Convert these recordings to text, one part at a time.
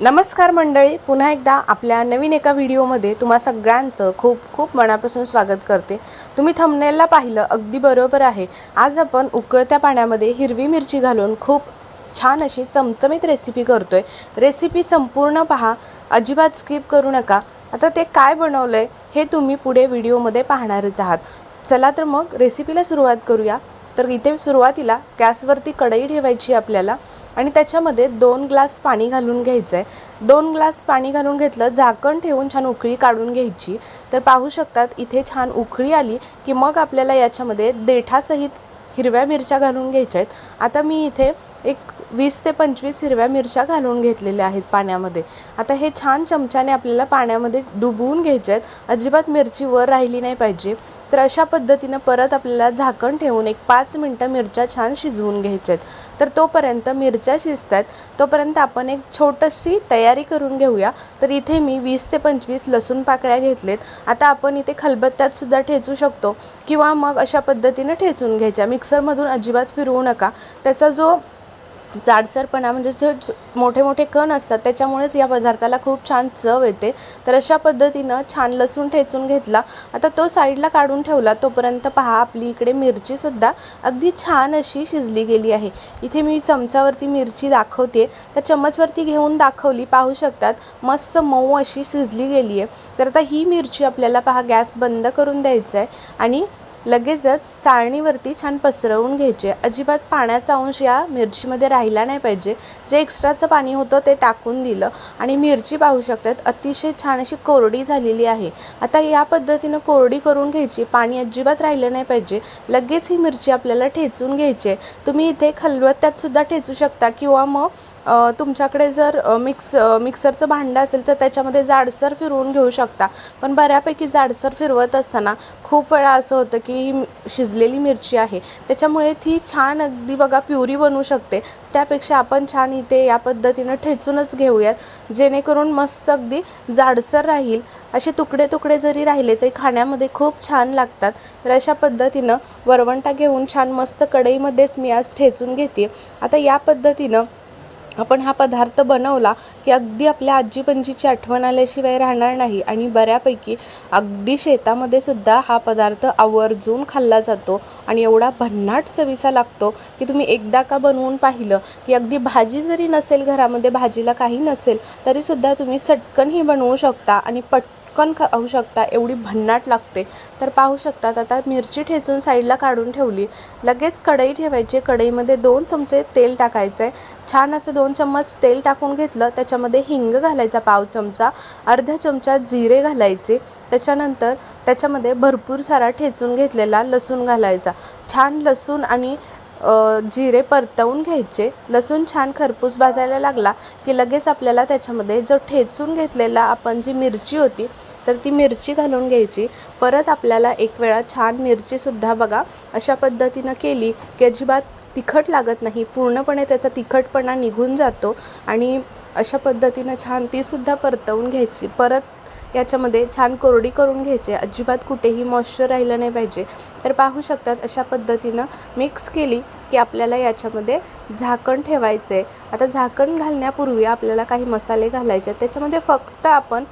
नमस्कार मंडळी पुन्हा एकदा आपल्या नवीन एका व्हिडिओमध्ये तुम्हा सगळ्यांचं खूप खूप मनापासून स्वागत करते. तुम्ही थंबनेलला पाहिलं अगदी बरोबर आहे. आज आपण उकळत्या पाण्यामध्ये हिरवी मिरची घालून खूप छान अशी चमचमीत रेसिपी करतो आहे रेसिपी संपूर्ण पहा अजिबात स्किप करू नका. आता ते काय बनवलं आहे हे तुम्ही पुढे व्हिडिओमध्ये पाहणारच आहात. चला तर मग रेसिपीला सुरुवात करूया. तर इथे सुरुवातीला गॅसवरती कढई ठेवायची आपल्याला. आणि त्याच्यामध्ये दोन ग्लास पाणी घालून घ्यायचं आहे दोन ग्लास पाणी घालून घेतलं झाकण ठेवून छान उकळी काढून घ्यायची. तर पाहू शकतात इथे छान उकळी आली की मग आपल्याला याच्यामध्ये देठासहित हिरव्या मिरच्या घालून घ्यायच्या आहेत आता मी इथे एक वीस ते पंचवीस हिरव्या मिरच्या घालून घेतलेल्या आहेत पाण्यामध्ये. आता हे छान चमच्याने आपल्याला पाण्यामध्ये डुबवून घ्यायचे आहेत. अजिबात मिरची वर राहिली नाही पाहिजे. तर अशा पद्धतीनं परत आपल्याला झाकण ठेवून एक पाच मिनटं मिरच्या छान शिजवून घ्यायच्या आहेत. तर तोपर्यंत मिरच्या शिजतात तोपर्यंत आपण एक छोटीशी तयारी करून घेऊया. तर इथे मी वीस ते पंचवीस लसूण पाकळ्या घेतलेत. आता आपण इथे खलबत्त्यात सुद्धा ठेचू शकतो. किंवा मग अशा पद्धतीनं ठेचून घ्यायच्या. मिक्सरमधून अजिबात फिरवू नका. त्याचा जो जाडसरपणा म्हणजे जे मोठे मोठे कण असतात त्याच्यामुळेच या पदार्थाला खूप छान चव येते. तर अशा पद्धतीनं छान लसूण ठेचून घेतला. आता तो साईडला काढून ठेवला. तोपर्यंत पहा आपली इकडे मिरचीसुद्धा अगदी छान अशी शिजली गेली आहे. इथे मी चमचावरती मिरची दाखवते. त्या चम्मचवरती घेऊन दाखवली. पाहू शकतात मस्त मऊ अशी शिजली गेली आहे तर आता ही मिरची आपल्याला पहा गॅस बंद करून द्यायचा आहे आणि लगेचच चाळणीवरती छान पसरवून घ्यायचे. अजिबात पाण्याचा अंश या मिरचीमध्ये राहिला नाही पाहिजे. जे एक्स्ट्राचं पाणी होतं ते टाकून दिलं. आणि मिरची पाहू शकतात अतिशय छान अशी कोरडी झालेली आहे. आता या पद्धतीनं कोरडी करून घ्यायची. पाणी अजिबात राहिलं नाही पाहिजे. लगेच ही मिरची आपल्याला ठेचून घ्यायची आहे. तुम्ही इथे खलबत्त्यात सुद्धा ठेचू शकता किंवा मग तुमच्याकडे जर मिक्स मिक्सरचं भांडं असेल तर त्याच्यामध्ये जाडसर फिरवून घेऊ शकता. पण बऱ्यापैकी जाडसर फिरवत असताना खूप वेळा असं होतं की ही शिजलेली मिरची आहे. त्याच्यामुळे ती छान अगदी बघा प्युरी बनवू शकते. त्यापेक्षा आपण छान इथे या पद्धतीनं ठेचूनच घेऊयात. जेणेकरून मस्त अगदी जाडसर राहील. असे तुकडे तुकडे जरी राहिले तरी खाण्यामध्ये खूप छान लागतात. तर अशा पद्धतीनं वरवंटा घेऊन छान मस्त कढईमध्येच मी आज ठेचून घेते. आता या पद्धतीनं आपण हा पदार्थ बनवला की अगदी आपल्या आजी पंजीची आठवण आल्याशिवाय राहणार नाही आणि बऱ्यापैकी अगदी शेतामध्ये सुद्धा हा पदार्थ आवर्जून खाल्ला जातो आणि एवढा भन्नाट चवीचा लागतो की तुम्ही एकदा का बनवून पाहिलं की अगदी भाजी जरी नसेल घरामध्ये भाजीला काही नसेल तरीसुद्धा तुम्ही चटकन ही बनवू शकता आणि पट पटकन खाऊ शकता एवढी भन्नाट लागते. तर पाहू शकतात आता मिरची ठेचून साईडला काढून ठेवली. लगेच कढई ठेवायची कढईमध्ये दोन चमचे तेल टाकायचं आहे. छान असं दोन चम्मच तेल टाकून घेतलं त्याच्यामध्ये हिंग घालायचा पाव चमचा अर्धा चमचा जिरे घालायचे. त्याच्यानंतर त्याच्यामध्ये भरपूर सारा ठेचून घेतलेला लसूण घालायचा. छान लसूण आणि जिरे परतवून घ्यायचे. लसूण छान खरपूस भाजायला लागला की लगेच आपल्याला त्याच्यामध्ये जो ठेचून घेतलेला आपण जी मिरची होती तर ती मिरची घालून घ्यायची. परत आपल्याला एक वेळा छान मिरचीसुद्धा बघा अशा पद्धतीनं केली की अजिबात तिखट लागत नाही. पूर्णपणे त्याचा तिखटपणा निघून जातो आणि अशा पद्धतीनं छान तीसुद्धा परतवून घ्यायची. परत याच्यामध्ये छान कोरडी करून घ्यायचे. अजिबात कुठेही मॉइश्चर राहिलं नाही पाहिजे. तर पाहू शकतात अशा पद्धतीनं मिक्स केली की आपल्याला याच्यामध्ये झाकण ठेवायचं आहे आता झाकण घालण्यापूर्वी आपल्याला काही मसाले घालायचे आहेत. त्याच्यामध्ये फक्त आपण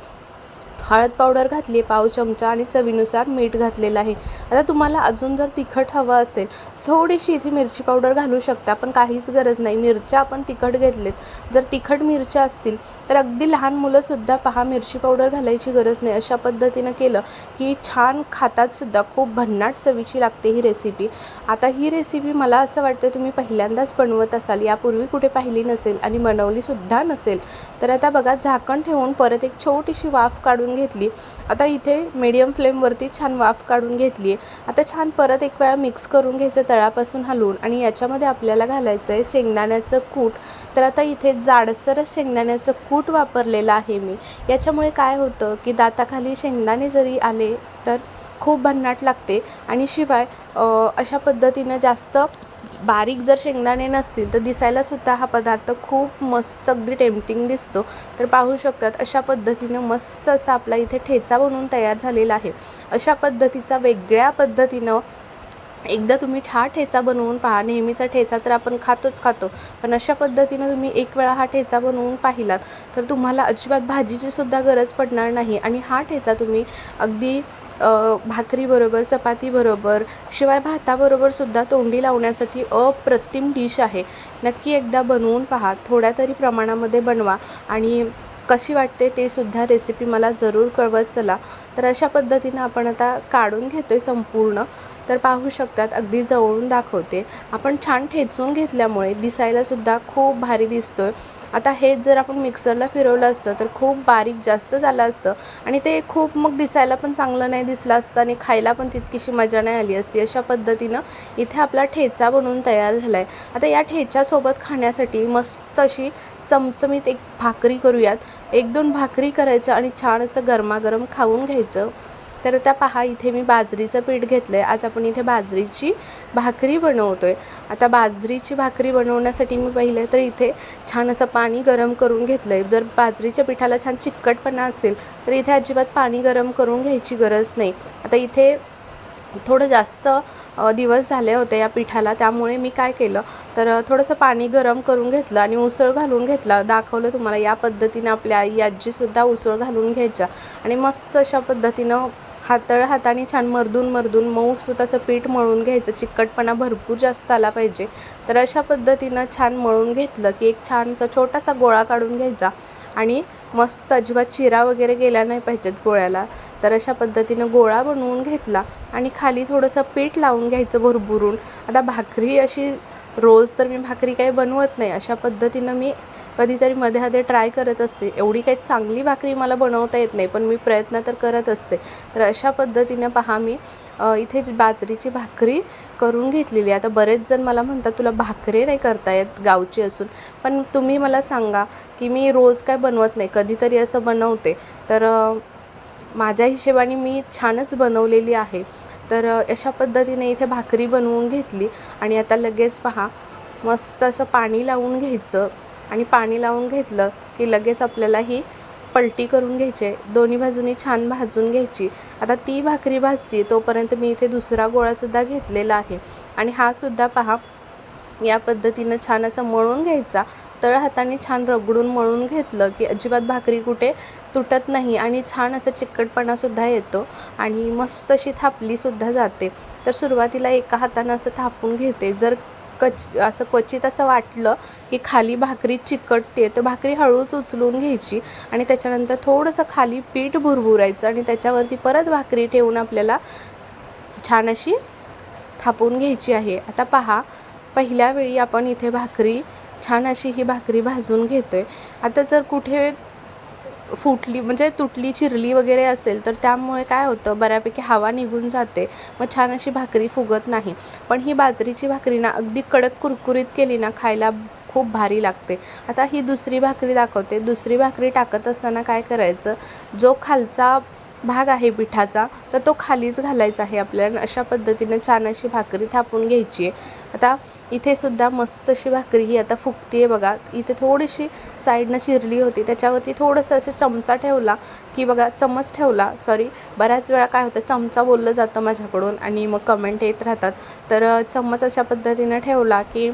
हळद पावडर घातली पाव चमचा आणि चवीनुसार मीठ घातलेलं आहे. आता तुम्हाला अजून जर तिखट हवं असेल थोडीशी इथे मिरची पावडर घालू शकता पण काहीच गरज नाही. मिरच्या आपण तिखट घेतलेत. जर तिखट मिरच्या असतील तर अगदी लहान मुलंसुद्धा पहा मिरची पावडर घालायची गरज नाही. अशा पद्धतीनं केलं की छान खातातसुद्धा खूप भन्नाट चवीची लागते ही रेसिपी आता ही रेसिपी मला असं वाटतं तुम्ही पहिल्यांदाच बनवत असाल यापूर्वी कुठे पाहिली नसेल आणि बनवलीसुद्धा नसेल तर आता बघा झाकण ठेवून परत एक छोटीशी वाफ काढून घेतली. आता इथे मीडियम फ्लेमवरती छान वाफ काढून घेतली आहे आता छान परत एक वेळा मिक्स करून घ्यायचं तळापासून हलवून आणि याच्यामध्ये आपल्याला घालायचं आहे शेंगदाण्याचं कूट. तर आता इथे जाडसरच शेंगदाण्याचं कूट वापरलेलं आहे मी. याच्यामुळे काय होतं की दाताखाली शेंगदाणे जरी आले तर खूप भन्नाट लागते. आणि शिवाय अशा पद्धतीनं जास्त बारीक जर शेंगदाणे नसतील तर दिसायलासुद्धा हा पदार्थ खूप मस्त अगदी टेम्पटिंग दिसतो. तर पाहू शकतात अशा पद्धतीनं मस्त असा आपला इथे ठेचा बनवून तयार झालेला आहे. अशा पद्धतीचा वेगळ्या पद्धतीनं एकदा तुम्ही हा ठेचा बनवून पहा. नेहमीचा ठेचा तर आपण खातोच खातो. पण अशा पद्धतीनं तुम्ही एक वेळा हा ठेचा बनवून पाहिलात तर तुम्हाला अजिबात भाजीची सुद्धा गरज पडणार नाही. आणि हा ठेचा तुम्ही अगदी भाकरीबरोबर चपातीबरोबर शिवाय भाताबरोबर सुद्धा तोंडी लावण्यासाठी अप्रतिम डिश आहे. नक्की एकदा बनवून पहा. थोड्या तरी प्रमाणामध्ये बनवा. आणि कशी वाटते ते सुद्धा रेसिपी मला जरूर कळवत चला. तर अशा पद्धतीनं आपण आता काढून घेतो आहे संपूर्ण. तर पाहू शकतात अगदी जवळून दाखवते. आपण छान ठेचून घेतल्यामुळे दिसायलासुद्धा खूप भारी दिसतोय. आता हेच जर आपण मिक्सरला फिरवलं असतं तर खूप बारीक जास्त झालं असतं आणि ते खूप मग दिसायला पण चांगलं नाही दिसलं असतं आणि खायला पण तितकीशी मजा नाही आली असती. अशा पद्धतीनं इथे आपला ठेचा बनवून तयार झाला आहे आता या ठेच्यासोबत खाण्यासाठी मस्त अशी चमचमीत एक भाकरी करूयात. एक दोन भाकरी करायच्या आणि छान असं गरमागरम खाऊन घ्यायचं. तर त्या पहा इथे मी बाजरीचं पीठ घेतलं आहे आज आपण इथे बाजरीची भाकरी बनवतो आहे आता बाजरीची भाकरी बनवण्यासाठी मी पहिले तर इथे छान असं पाणी गरम करून घेतलं आहे जर बाजरीच्या पिठाला छान चिकटपणा असेल तर इथे अजिबात पाणी गरम करून घ्यायची गरज नाही. आता इथे थोडं जास्त दिवस झाले होते या पिठाला त्यामुळे मी काय केलं तर थोडंसं पाणी गरम करून घेतलं आणि उसळ घालून घेतला. दाखवलं तुम्हाला या पद्धतीने आपल्या आई आजीसुद्धा उसळ घालून घ्यायच्या. आणि मस्त अशा पद्धतीनं हातळ हाताने छान मर्दून मर्दून मऊसूत असं पीठ मळून घ्यायचं. चिकटपणा भरपूर जास्त आला पाहिजे. तर अशा पद्धतीनं छान मळून घेतलं की एक छानसा छोटासा गोळा काढून घ्यायचा आणि मस्त अजिबात चिरा वगैरे गेला नाही पाहिजेत गोळ्याला. तर अशा पद्धतीनं गोळा बनवून घेतला आणि खाली थोडंसं पीठ लावून घ्यायचं भरभरून. आता भाकरी अशी रोज तर मी भाकरी काही बनवत नाही. अशा पद्धतीनं मी कधीतरी मध्ये मध्ये ट्राय करत असते. एवढी काही चांगली भाकरी मला बनवता येत नाही पण मी प्रयत्न तर करत असते. तर अशा पद्धतीनं पहा मी इथे बाजरीची भाकरी करून घेतलेली आता बरेच जण मला म्हणतात तुला भाकरी नाही करता येत गावची असून. पण तुम्ही मला सांगा की मी रोज काय बनवत नाही. कधीतरी असं बनवते. तर माझ्या हिशेबाने मी छानच बनवलेली आहे. तर अशा पद्धतीने इथे भाकरी बनवून घेतली. आणि आता लगेच पहा मस्त असं पाणी लावून घ्यायचं. आणि पाणी लावून घेतलं की लगेच आपल्याला ही पलटी करून घ्यायची. आहे दोन्ही बाजूनी छान भाजून घ्यायची. आता ती भाकरी भाजती तोपर्यंत मी इथे दुसरा गोळासुद्धा घेतलेला आहे. आणि हा सुद्धा पहा या पद्धतीनं छान असं मळून घ्यायचा. तळ हाताने छान रगडून मळून घेतलं की अजिबात भाकरी कुठे तुटत नाही आणि छान असं चिकटपणासुद्धा येतो आणि मस्त अशी थापलीसुद्धा जाते. तर सुरुवातीला एका हातानं असं थापून घेते. जर कच असं क्वचित असं वाटलं की खाली भाकरी चिकटते तर भाकरी हळूच उचलून घ्यायची आणि त्याच्यानंतर थोडंसं खाली पीठ भुरभुरायचं आणि त्याच्यावरती परत भाकरी ठेवून आपल्याला छान अशी थापून घ्यायची आहे. आता पहा पहिल्या वेळी आपण इथे भाकरी छान अशी ही भाकरी भाजून घेतो आहे आता जर कुठे फुटली म्हणजे तुटली चिरली वगैरे असेल तर त्यामुळे काय होतं बऱ्यापैकी हवा निघून जाते. मग छान अशी भाकरी फुगत नाही. पण ही बाजरीची भाकरी ना अगदी कडक कुरकुरीत केली ना खायला खूप भारी लागते. आता ही दुसरी भाकरी दाखवते. दुसरी भाकरी टाकत असताना काय करायचं? जो खालचा भाग आहे पिठाचा तर तो खालीच घालायचा आहे आपल्याला. अशा पद्धतीनं छान अशी भाकरी थापून घ्यायची आहे. आता इथे सुद्धा मस्त अशी भाकरी ही आता फुगती आहे बघा. इथे थोडीशी साईडनं चिरली होती. त्याच्यावरती थोडंसं असं चमचा ठेवला की बघा चमच ठेवला. सॉरी बऱ्याच वेळा काय होतं चमचा बोललं जातं माझ्याकडून आणि मग कमेंट येत राहतात. तर चमच चम्मच अशा पद्धतीनं ठेवला की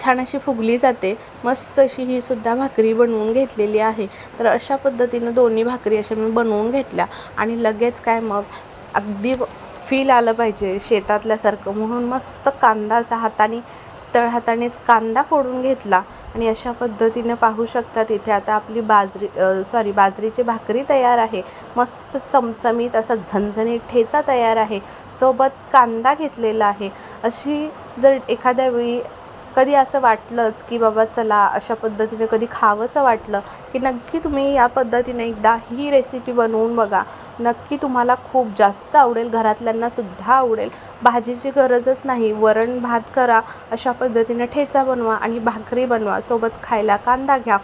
छान अशी फुगली जाते. मस्त अशी ही सुद्धा भाकरी बनवून घेतलेली आहे. तर अशा पद्धतीनं दोन्ही भाकरी अशा मी बनवून घेतल्या. आणि लगेच काय मग अगदी फील आलं पाहिजे शेतातल्यासारखं म्हणून मस्त कांदा असा हाताने तळ हातानेच कांदा फोडून घेतला. आणि अशा पद्धतीनं पाहू शकतात इथे आता आपली बाजरी सॉरी बाजरीची भाकरी तयार आहे. मस्त चमचमीत असा झणझणीत ठेचा तयार आहे. सोबत कांदा घेतलेला आहे. अशी जर एखाद्या वेळी कधी असं वाटलंच की बाबा चला अशा पद्धतीने कधी खावंसं वाटलं की नक्की तुम्ही या पद्धतीने एकदा ही रेसिपी बनवून बघा. नक्की तुम्हाला खूप जास्त आवडेल घरातल्यांना सुद्धा आवडेल. भाजीची गरजच नाही वरण भात करा अशा पद्धतीने ठेचा बनवा आणि भाकरी बनवा सोबत खायला कांदा घ्या.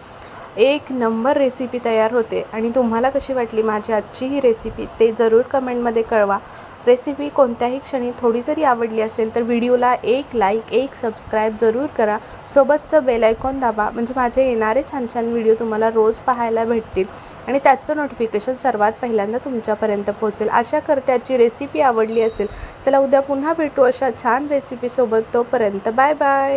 एक नंबर रेसिपी तयार होते आणि तुम्हाला कशी वाटली माझी आजची ही रेसिपी ते जरूर कमेंटमध्ये कळवा. रेसिपी कोणत्याही क्षणी थोडी जरी आवडली असेल तर व्हिडिओला एक लाईक एक सबस्क्राईब जरूर करा. सोबतचं बेल आयकॉन दाबा म्हणजे माझे येणारे छान छान व्हिडिओ तुम्हाला रोज पाहायला भेटतील आणि त्याचं नोटिफिकेशन सर्वात पहिल्यांदा तुमच्यापर्यंत पोहोचेल. आशा करते आजची रेसिपी आवडली असेल. चला उद्या पुन्हा भेटू अशा छान रेसिपीसोबत तोपर्यंत बाय बाय